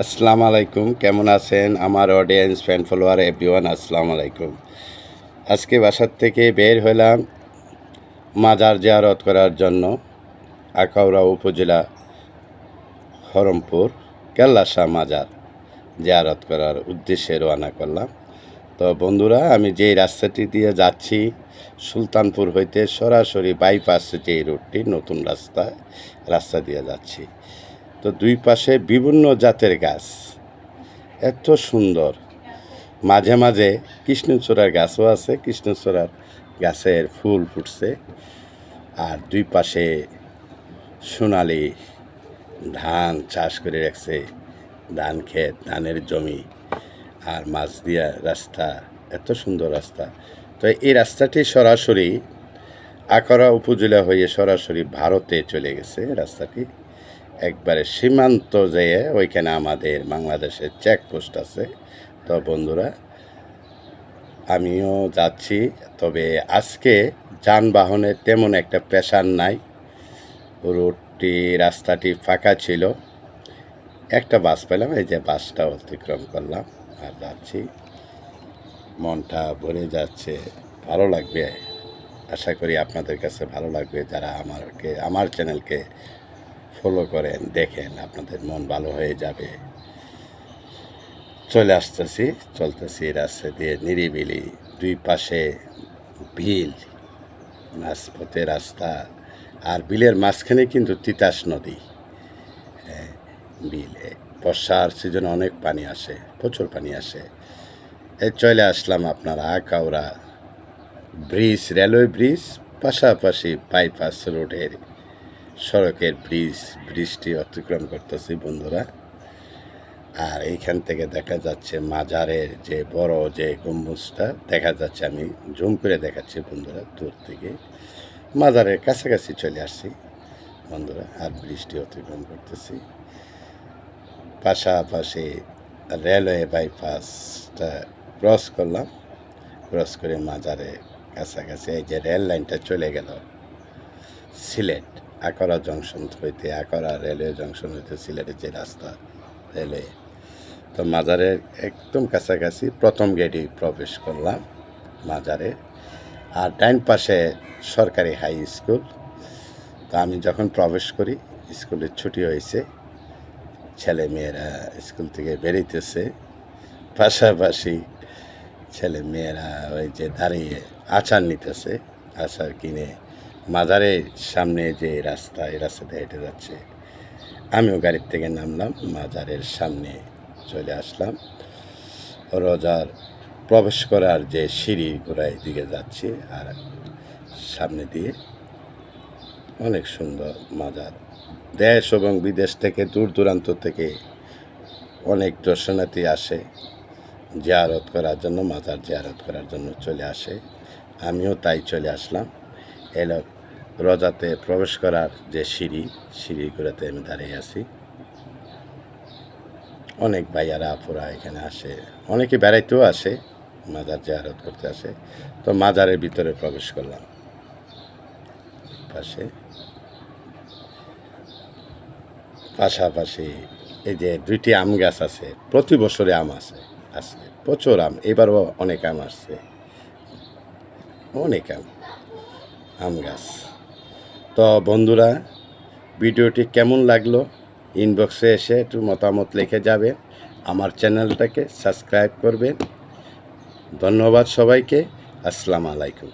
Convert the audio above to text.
আসসালামু আলাইকুম, কেমন আছেন? আমার অডিয়েন্স ফ্যান ফলোয়ার এভরিওয়ান আসসালামু আলাইকুম। আজকে বাসার থেকে বের হলাম মাজার জিয়ারত করার জন্য, আখাউড়া উপজেলা, হরমপুর কেল্লাশাহ মাজার জিয়ারত করার উদ্দেশ্যে রওনা করলাম। তো বন্ধুরা, আমি যেই রাস্তাটি দিয়ে যাচ্ছি, সুলতানপুর হইতে সরাসরি বাইপাস যে রুটটি নতুন রাস্তা রাস্তা দিয়ে যাচ্ছি। তো দুই পাশে বিভিন্ন জাতের গাছ। এত সুন্দর। মাঝে মাঝে কৃষ্ণচূড়ার গাছও আছে, কৃষ্ণচূড়ার গাছের ফুল ফুটছে। আর দুই পাশে সোনালি ধান চাষ করে রাখছে, ধান ক্ষেত, ধানের জমি। আর মাছ দিয়া রাস্তা, এত সুন্দর রাস্তা। তো এই রাস্তাটি সরাসরি আকরা উপজেলা হয়ে সরাসরি ভারতে চলে গেছে রাস্তাটি। একবারে সীমান্ত যেয়ে ওইখানে আমাদের বাংলাদেশের চেকপোস্ট আছে। তো বন্ধুরা, আমিও যাচ্ছি, তবে আজকে যানবাহনের তেমন একটা পেশার নাই। রোডটি, রাস্তাটি ফাঁকা ছিল। একটা বাস পেলাম, এই যে বাসটা অতিক্রম করলাম আর যাচ্ছি। মনটা ভরে যাচ্ছে, ভালো লাগবে। আশা করি আপনাদের কাছে ভালো লাগবে, যারা আমারকে, আমার চ্যানেলকে ফলো করেন দেখেন আপনাদের মন ভালো হয়ে যাবে। চলে আসতেছি চলতেছি রাস্তা দিয়ে নিরিবিলি দুই পাশে বিল মাঝপথে রাস্তা আর বিলের মাঝখানে কিন্তু তিতাস নদী। হ্যাঁ, বিল বর্ষার সিজনে অনেক পানি আসে প্রচুর পানি আসে। এই চলে আসলাম আপনার আকাউরা ব্রিজ রেলওয়ে ব্রিজ পাশাপাশি বাইপাস রোডের সড়কের ব্রিজ, ব্রিজটি অতিক্রম করতেছি বন্ধুরা। আর এইখান থেকে দেখা যাচ্ছে মাজারের যে বড় যে গম্বুজটা, দেখা যাচ্ছে আমি জুম করে দেখাচ্ছি বন্ধুরা দূর থেকে। মাজারের কাছাকাছি চলে আসছি বন্ধুরা, আর বৃষ্টি অতিক্রম করতেছি। পাশাপাশি রেলওয়ে বাইপাসটা ক্রস করলাম। ক্রস করে মাজারে কাছাকাছি এই যে রেল লাইনটা চলে গেল সিলেট। আকরা জংশন হইতে আকরা রেলওয়ে জংশন হইতে সিলেটের যে রাস্তা রেলওয়ে তো মাজারের একদম কাছাকাছি প্রথম গেটেই প্রবেশ করলাম মাজারে। আর ডাইন পাশে সরকারি হাই স্কুল তো আমি যখন প্রবেশ করি স্কুলের ছুটি হয়েছে ছেলে মেয়েরা স্কুল থেকে বেরিতেছে। পাশাপাশি ছেলে মেয়েরা ওই যে দাঁড়িয়ে আচার নিতেছে, আচার কিনে মাজারের সামনে যে রাস্তা, এই রাস্তাতে হেঁটে যাচ্ছে। আমিও গাড়ির থেকে নামলাম, মাজারের সামনে চলে আসলাম। রোজার প্রবেশ করার যে সিঁড়ি ঘোড়ায় দিকে যাচ্ছি আর সামনে দিয়ে অনেক সুন্দর মাজার। দেশ এবং বিদেশ থেকে, দূর দূরান্ত থেকে অনেক দর্শনার্থী আসে, জিয়ারত করার জন্য, মাজার জিয়ারত করার জন্য চলে আসে। আমিও তাই চলে আসলাম। এলো রজাতে প্রবেশ করার যে সিঁড়ি, সিঁড়িগুলোতে আমি দাঁড়িয়ে আছি। অনেক ভাইয়ারা, আপুরা এখানে আসে। অনেকে বেড়াইতেও আসে, মাজার জিয়ারত করতে আসে। তো মাজারের ভিতরে প্রবেশ করলাম। পাশে। পাশাপাশি এই যে দুইটি আম গাছ আছে, প্রতি বছরে আম আছে আছে প্রচুর আম, এবারও অনেক আম আসছে। অনেক আম। আম গাছ। তো বন্ধুরা, ভিডিওটি কেমন লাগল? ইনবক্সে এসে একটু মতামত লিখে যাবে আমার চ্যানেলটাকে সাবস্ক্রাইব করবেন। ধন্যবাদ সবাইকে। আসসালামু আলাইকুম।